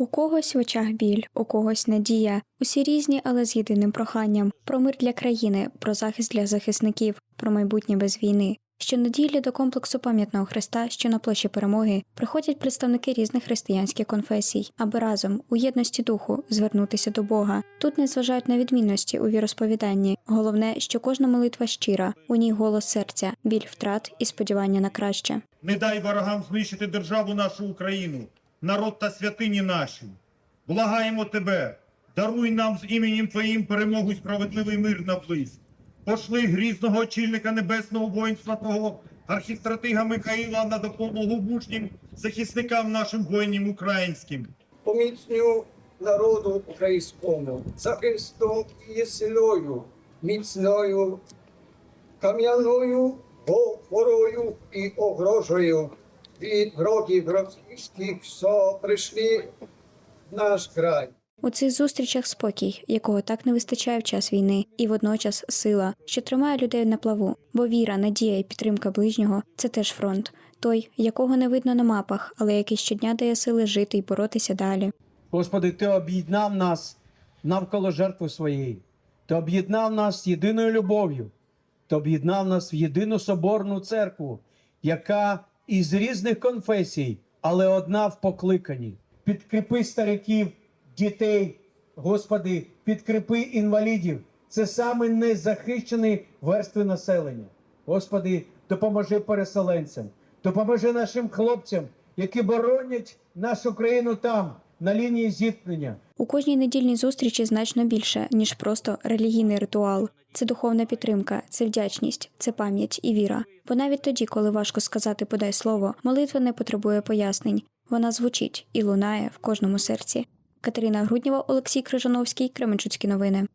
У когось в очах біль, у когось надія. Усі різні, але з єдиним проханням про мир для країни, про захист для захисників, про майбутнє без війни. Щонеділі до комплексу пам'ятного хреста, що на площі перемоги, приходять представники різних християнських конфесій, аби разом у єдності духу звернутися до Бога. Тут не зважають на відмінності у віросповіданні. Головне, що кожна молитва щира, у ній голос серця, біль втрат і сподівання на краще. Не дай ворогам знищити державу нашу Україну, народ та святині наші. Благаємо тебе, даруй нам з іменем Твоїм перемогу й справедливий мир наблизь. Пошли грізного очільника небесного воїнства Твого, архістратига Михаїла на допомогу мужнім захисникам нашим воїнам українським. поміцню народу українському, захистом і силою, міцною, кам'яною опорою і огрожею від ворогів російських, що прийшли в наш край. У цих зустрічах спокій, якого так не вистачає в час війни, і водночас сила, що тримає людей на плаву. Бо віра, надія і підтримка ближнього це теж фронт, той, якого не видно на мапах, але який щодня дає сили жити і боротися далі. Господи, Ти об'єднав нас навколо жертви своєї. Ти об'єднав нас єдиною любов'ю. Ти об'єднав нас в єдину соборну церкву, яка із різних конфесій, але одна в покликанні. Підкріпи стариків, дітей, Господи, підкріпи інвалідів. Це саме незахищені верстви населення. Господи, допоможи переселенцям, допоможи нашим хлопцям, які боронять нашу країну там, на лінії зіткнення. У кожній недільній зустрічі значно більше, ніж просто релігійний ритуал. Це духовна підтримка, це вдячність, це пам'ять і віра. Бо навіть тоді, коли важко сказати подай слово, молитва не потребує пояснень. Вона звучить і лунає в кожному серці. Катерина Груднєва, Олексій Крижановський, Кременчуцькі новини.